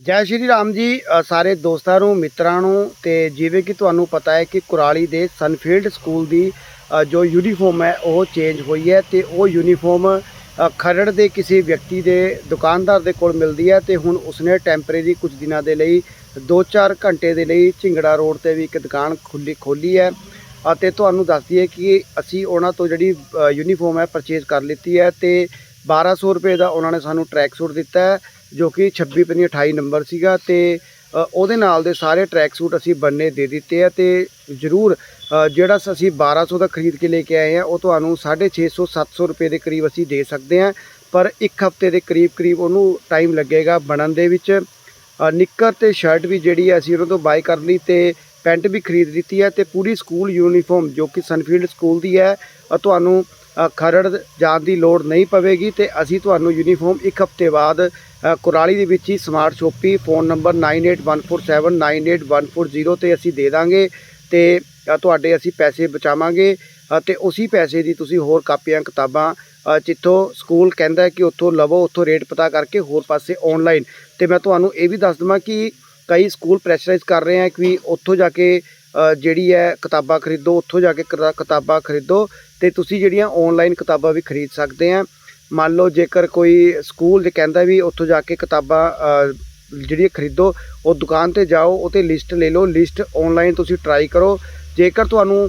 ਜੈ ਸ਼੍ਰੀ ਰਾਮ ਜੀ ਅ, ਸਾਰੇ ਦੋਸਤਾਂ ਨੂੰ ਮਿੱਤਰਾਂ ਨੂੰ ਤੇ ਜਿਵੇਂ ਕਿ ਤੁਹਾਨੂੰ ਪਤਾ ਹੈ ਕਿ ਕੁਰਾਲੀ ਦੇ ਸਨਫੀਲਡ ਸਕੂਲ ਦੀ ਅ, ਜੋ ਯੂਨੀਫਾਰਮ ਹੈ ਉਹ ਚੇਂਜ ਹੋਈ ਹੈ ਤੇ ਉਹ ਯੂਨੀਫਾਰਮ ਅ, ਖਰੜ ਦੇ ਕਿਸੇ ਵਿਅਕਤੀ ਦੇ ਦੁਕਾਨਦਾਰ ਦੇ ਕੋਲ ਮਿਲਦੀ ਹੈ ਤੇ ਹੁਣ ਉਸਨੇ ਟੈਂਪਰੇਰੀ ਕੁਝ ਦਿਨਾਂ ਦੇ ਲਈ 2-4 ਘੰਟੇ ਦੇ ਲਈ ਝਿੰਗੜਾ ਰੋਡ ਤੇ ਵੀ ਇੱਕ ਦੁਕਾਨ ਖੁੱਲੀ ਖੋਲੀ ਹੈ ਅਤੇ ਤੁਹਾਨੂੰ ਦੱਸ ਦਈਏ ਕਿ ਅਸੀਂ ਉਹਨਾਂ ਤੋਂ ਜਿਹੜੀ ਅ, ਯੂਨੀਫਾਰਮ ਹੈ ਪਰਚੇਜ਼ ਕਰ ਲਿੱਤੀ ਹੈ ਤੇ 1200 ਰੁਪਏ ਦਾ ਉਹਨਾਂ ਨੇ ਸਾਨੂੰ ਟਰੈਕ ਸੂਟ ਦਿੱਤਾ ਹੈ ਜੋ ਕਿ 26 ਪੰਨੀ 28 ਨੰਬਰ ਸੀਗਾ ਤੇ ਅ, ਉਹਦੇ ਨਾਲ ਦੇ ਸਾਰੇ ਟਰੈਕ ਸੂਟ ਅਸੀਂ ਬੰਨੇ ਦੇ ਦਿੱਤੇ ਆ ਤੇ ਜ਼ਰੂਰ ਅ, ਜਿਹੜਾ ਸ- ਅਸੀਂ 1200 ਦਾ ਖਰੀਦ ਕੇ ਲੈ ਕੇ ਆਏ ਆ ਉਹ ਤੁਹਾਨੂੰ 650 700 ਰੁਪਏ ਦੇ ਕਰੀਬ ਅਸੀਂ ਦੇ ਸਕਦੇ ਆ ਪਰ ਇੱਕ ਹਫ਼ਤੇ ਦੇ ਕਰੀਬ ਕਰੀਬ ਉਹਨੂੰ ਟਾਈਮ ਲੱਗੇਗਾ ਬਣਨ ਦੇ ਵਿੱਚ। ਅ, ਨਿੱਕਰ ਤੇ ਸ਼ਰਟ ਵੀ ਜਿਹੜੀ ਹੈ ਅਸੀਂ ਉਹਨਾਂ ਤੋਂ ਬਾਈ ਕਰ ਲਈ ਤੇ ਪੈਂਟ ਵੀ ਖਰੀਦ ਦਿੱਤੀ ਹੈ ਤੇ ਪੂਰੀ ਸਕੂਲ ਯੂਨੀਫਾਰਮ ਜੋ ਕਿ ਸਨਫੀਲਡ ਸਕੂਲ ਦੀ ਹੈ ਅ, ਤੁਹਾਨੂੰ ਖਰੜ ਜਾਣ ਦੀ ਲੋੜ ਨਹੀਂ ਪਵੇਗੀ ਤੇ ਅਸੀਂ ਤੁਹਾਨੂੰ ਯੂਨੀਫਾਰਮ ਇੱਕ ਹਫ਼ਤੇ ਬਾਅਦ ਕੁਰਾਲੀ ਦੇ ਵਿੱਚ ਹੀ ਸਮਾਰਟ ਸ਼ੋਪੀ ਫੋਨ ਨੰਬਰ 9814798140 ਤੇ ਅਸੀਂ ਦੇ ਦਾਂਗੇ ਤੇ ਤੁਹਾਡੇ ਅਸੀਂ ਪੈਸੇ ਬਚਾਵਾਂਗੇ ਅ, ਤੇ ਉਸੇ ਪੈਸੇ ਦੀ ਤੁਸੀਂ ਹੋਰ ਕਾਪੀਆਂ ਕਿਤਾਬਾਂ ਜਿੱਥੋਂ ਸਕੂਲ ਕਹਿੰਦਾ ਕਿ ਉੱਥੋਂ ਲਵੋ ਉੱਥੋਂ ਰੇਟ ਪਤਾ ਕਰਕੇ ਹੋਰ ਪਾਸੇ ਆਨਲਾਈਨ ਤੇ ਮੈਂ ਤੁਹਾਨੂੰ ਇਹ ਵੀ ਦੱਸ ਦਵਾਂ ਕਿ ਕਈ ਸਕੂਲ ਪ੍ਰੈਸ਼ਰਾਈਜ਼ ਕਰ ਰਹੇ ਆ ਕਿ ਉੱਥੋਂ ਜਾ ਕੇ ਜਿਹੜੀ ਹੈ ਕਿਤਾਬਾਂ ਖਰੀਦੋ ਉੱਥੋਂ ਜਾ ਕੇ ਕਿਤਾ- ਕਿਤਾਬਾਂ ਖਰੀਦੋ। ਤੇ ਤੁਸੀਂ ਜਿਹੜੀਆਂ ਆਨਲਾਈਨ ਕਿਤਾਬਾਂ ਵੀ ਖਰੀਦ ਸਕਦੇ ਆ। ਮੰਨ ਲਓ ਜੇਕਰ ਕੋਈ ਸਕੂਲ ਜੇ ਕਹਿੰਦਾ ਵੀ ਉੱਥੋਂ ਜਾ ਕੇ ਕਿਤਾਬਾਂ ਜਿਹੜੀਆਂ ਖਰੀਦੋ, ਉਹ ਦੁਕਾਨ ਤੇ ਜਾਓ ਉਹ ਤੇ ਲਿਸਟ ਲੈ ਲਓ। ਲਿਸਟ ਆਨਲਾਈਨ ਤੁਸੀਂ ਟਰਾਈ ਕਰੋ। ਜੇਕਰ ਤੁਹਾਨੂੰ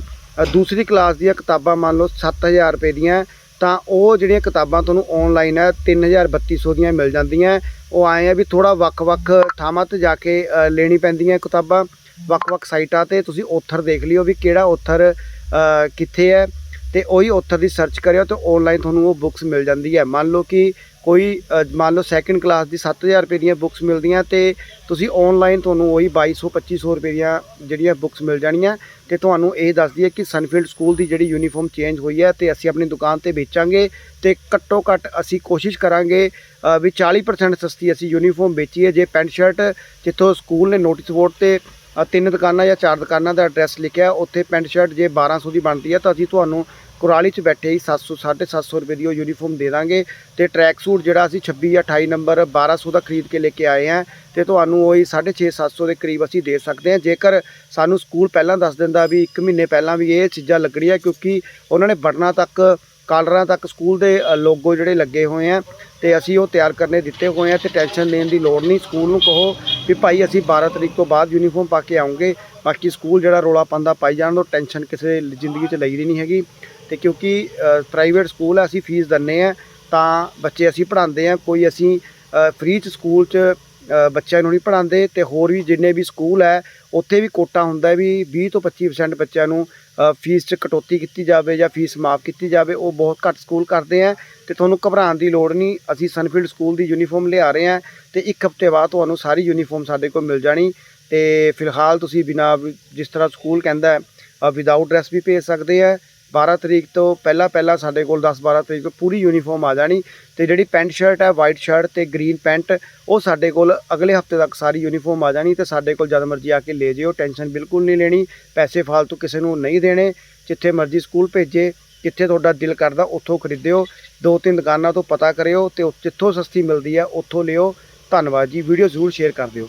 ਦੂਸਰੀ ਕਲਾਸ ਦੀਆਂ ਕਿਤਾਬਾਂ ਮੰਨ ਲਓ 7000 ਰੁਪਏ ਦੀਆਂ, ਤਾਂ ਉਹ ਜਿਹੜੀਆਂ ਕਿਤਾਬਾਂ ਤੁਹਾਨੂੰ ਆਨਲਾਈਨ ਹੈ 3200 ਦੀਆਂ ਮਿਲ ਜਾਂਦੀਆਂ। ਉਹ ਆਏ ਆ ਵੀ ਥੋੜਾ ਵੱਖ-ਵੱਖ ਥਾਵਾਂ ਤੇ ਜਾ ਕੇ ਲੈਣੀ ਪੈਂਦੀਆਂ ਕਿਤਾਬਾਂ। ਵੱਖ-ਵੱਖ ਸਾਈਟਾਂ ਤੇ ਤੁਸੀਂ ਔਥਰ ਦੇਖ ਲਿਓ ਵੀ ਕਿਹੜਾ ਔਥਰ ਕਿੱਥੇ ਹੈ। ਤੇ ਉਹੀ ਔਥਰ ਦੀ ਸਰਚ ਕਰਿਓ ਤੇ ਆਨਲਾਈਨ ਤੁਹਾਨੂੰ ਉਹ ਬੁੱਕਸ ਮਿਲ ਜਾਂਦੀ ਹੈ। ਮੰਨ ਲਓ ਕਿ ਕੋਈ ਮੰਨ ਲਓ ਸੈਕੰਡ ਕਲਾਸ ਦੀ 7000 ਰੁਪਏ ਦੀਆਂ ਬੁੱਕਸ ਮਿਲਦੀਆਂ ਤੇ ਤੁਸੀਂ ਆਨਲਾਈਨ ਤੁਹਾਨੂੰ ਉਹੀ 2200 2500 ਰੁਪਏ ਦੀਆਂ ਜਿਹੜੀਆਂ ਬੁੱਕਸ ਮਿਲ ਜਾਣੀਆਂ ਤੇ ਤੁਹਾਨੂੰ ਇਹ ਦੱਸਦੀ ਹੈ ਕਿ ਸਨਫੀਲਡ ਸਕੂਲ ਦੀ ਜਿਹੜੀ ਯੂਨੀਫਾਰਮ ਚੇਂਜ ਹੋਈ ਹੈ ਤੇ ਅਸੀਂ ਆਪਣੀ ਦੁਕਾਨ ਤੇ ਵੇਚਾਂਗੇ ਤੇ ਘੱਟੋ ਘੱਟ ਅਸੀਂ ਕੋਸ਼ਿਸ਼ ਕਰਾਂਗੇ ਵੀ 40% ਸਸਤੀ ਅਸੀਂ ਯੂਨੀਫਾਰਮ ਵੇਚੀਏ। ਜੇ ਪੈਂਟ, ਸ਼ਰਟ ਜਿੱਥੋਂ ਸਕੂਲ ਨੇ ਨੋਟਿਸ ਬੋਰਡ ਤੇ ਅ, ਤਿੰਨ ਦੁਕਾਨਾਂ ਜਾਂ ਚਾਰ ਦੁਕਾਨਾਂ ਦਾ ਐਡਰੈਸ ਲਿਖਿਆ ਉੱਥੇ ਪੈਂਟ ਸ਼ਰਟ ਜੇ 1200 ਦੀ ਬਣਦੀ ਹੈ ਤਾਂ ਅਸੀਂ ਤੁਹਾਨੂੰ ਕੁਰਾਲੀ 'ਚ ਬੈਠੇ ਹੀ 700 750 ਰੁਪਏ ਦੀ ਉਹ ਯੂਨੀਫਾਰਮ ਦੇ ਦਾਂਗੇ। ਤੇ ਟਰੈਕ ਸੂਟ ਜਿਹੜਾ ਅਸੀਂ 26 ਜਾਂ 28 ਨੰਬਰ 1200 ਦਾ ਖਰੀਦ ਕੇ ਲੈ ਕੇ ਆਏ ਹਾਂ। ਤੇ ਤੁਹਾਨੂੰ ਉਹੀ 650 700 ਦੇ ਕਰੀਬ ਅਸੀਂ ਦੇ ਸਕਦੇ ਹਾਂ। ਜੇਕਰ ਸਾਨੂੰ ਸਕੂਲ ਪਹਿਲਾਂ ਦੱਸ ਦਿੰਦਾ ਵੀ 1 ਮਹੀਨੇ ਪਹਿਲਾਂ ਵੀ ਇਹ ਚੀਜ਼ਾਂ ਲੱਗਣੀਆਂ ਕਿਉਂਕਿ ਉਹਨਾਂ ਨੇ ਬਟਨਾਂ ਤੱਕ ਕਾਲਰਾਂ ਤੱਕ ਸਕੂਲ ਦੇ ਲੋਗੋ ਜਿਹੜੇ ਲੱਗੇ ਹੋਏ ਆ। ਤੇ ਅਸੀਂ ਉਹ ਤਿਆਰ ਕਰਨੇ ਦਿੱਤੇ ਹੋਏ ਆ ਤੇ ਟੈਨਸ਼ਨ ਲੈਣ ਦੀ ਲੋੜ ਨਹੀਂ। ਸਕੂਲ ਨੂੰ ਕਹੋ ਵੀ ਭਾਈ ਅਸੀਂ 12 ਤਰੀਕ ਤੋਂ ਬਾਅਦ ਯੂਨੀਫਾਰਮ ਪਾ ਕੇ ਆਉਂਗੇ। ਬਾਕੀ ਸਕੂਲ ਜਿਹੜਾ ਰੋਲਾ ਪਾਉਂਦਾ, ਪਾਈ ਜਾਣ ਤੋਂ ਟੈਨਸ਼ਨ ਕਿਸੇ ਜ਼ਿੰਦਗੀ 'ਚ ਲਈ ਦੀ ਨਹੀਂ ਹੈਗੀ। ਤੇ ਕਿਉਂਕਿ ਪ੍ਰਾਈਵੇਟ ਸਕੂਲ ਆ, ਅਸੀਂ ਫੀਸ ਦਿੰਨੇ ਆ, ਤਾਂ ਬੱਚੇ ਅਸੀਂ ਪੜ੍ਹਾਉਂਦੇ ਆ। ਕੋਈ ਅਸੀਂ ਫ੍ਰੀ ਚ ਸਕੂਲ 'ਚ ਬੱਚਿਆਂ ਨੂੰ ਨਹੀਂ ਪੜ੍ਹਾਉਂਦੇ। ਤੇ ਹੋਰ ਵੀ ਜਿੰਨੇ ਵੀ ਸਕੂਲ ਹੈ ਉੱਥੇ ਵੀ ਕੋਟਾ ਹੁੰਦਾ ਵੀ 20 ਤੋਂ 25% ਬੱਚਿਆਂ ਨੂੰ ਫੀਸ 'ਚ ਕਟੌਤੀ ਕੀਤੀ ਜਾਵੇ ਜਾਂ ਫੀਸ ਮਾਫ ਕੀਤੀ ਜਾਵੇ, ਉਹ ਬਹੁਤ ਘੱਟ ਸਕੂਲ ਕਰਦੇ ਆ ਤੇ ਤੁਹਾਨੂੰ ਘਬਰਾਉਣ ਦੀ ਲੋੜ ਨਹੀਂ, ਅਸੀਂ ਸਨਫੀਲਡ ਸਕੂਲ ਦੀ ਯੂਨੀਫਾਰਮ ਲਿਆ ਰਹੇ ਆ ਤੇ ਇੱਕ ਹਫ਼ਤੇ ਬਾਅਦ ਤੁਹਾਨੂੰ ਸਾਰੀ ਯੂਨੀਫਾਰਮ ਸਾਡੇ ਕੋਲ ਮਿਲ ਜਾਣੀ ਤੇ ਫਿਲਹਾਲ ਤੁਸੀਂ ਬਿਨਾ ਜਿਸ ਤਰ੍ਹਾਂ ਸਕੂਲ ਕਹਿੰਦਾ ਹੈ ਵਿਦਆਊਟ ਡਰੈਸ ਵੀ ਭੇਜ ਸਕਦੇ ਆ 12 ਤਰੀਕ ਤੋਂ ਪਹਿਲਾਂ ਪਹਿਲਾਂ ਸਾਡੇ ਕੋਲ 10 12 ਤਰੀਕ ਤੋਂ ਪੂਰੀ ਯੂਨੀਫਾਰਮ ਆ ਜਾਣੀ ਤੇ ਜਿਹੜੀ ਪੈਂਟ ਸ਼ਰਟ ਹੈ ਵਾਈਟ ਸ਼ਰਟ ਤੇ ਗ੍ਰੀਨ ਪੈਂਟ ਉਹ ਸਾਡੇ ਕੋਲ ਅਗਲੇ ਹਫ਼ਤੇ ਤੱਕ ਸਾਰੀ ਯੂਨੀਫਾਰਮ ਆ ਜਾਣੀ ਤੇ ਸਾਡੇ ਕੋਲ ਜਦ ਮਰਜ਼ੀ ਆ ਕੇ ਲੈ ਜਿਓ ਟੈਨਸ਼ਨ ਬਿਲਕੁਲ ਨਹੀਂ ਲੈਣੀ, ਪੈਸੇ ਫਾਲਤੂ ਕਿਸੇ ਨੂੰ ਨਹੀਂ ਦੇਣੇ, ਜਿੱਥੇ ਮਰਜ਼ੀ ਸਕੂਲ ਭੇਜੇ, ਜਿੱਥੇ ਤੁਹਾਡਾ ਦਿਲ ਕਰਦਾ ਉੱਥੋਂ ਖਰੀਦਿਓ, ਦੋ ਤਿੰਨ ਦੁਕਾਨਾਂ ਤੋਂ ਪਤਾ ਕਰਿਓ ਤੇ ਜਿੱਥੋਂ ਸਸਤੀ ਮਿਲਦੀ ਹੈ, ਉੱਥੋਂ ਲਿਓ, ਧੰਨਵਾਦ ਜੀ ਵੀਡੀਓ ਜ਼ਰੂਰ ਸ਼ੇਅਰ ਕਰ ਦਿਓ।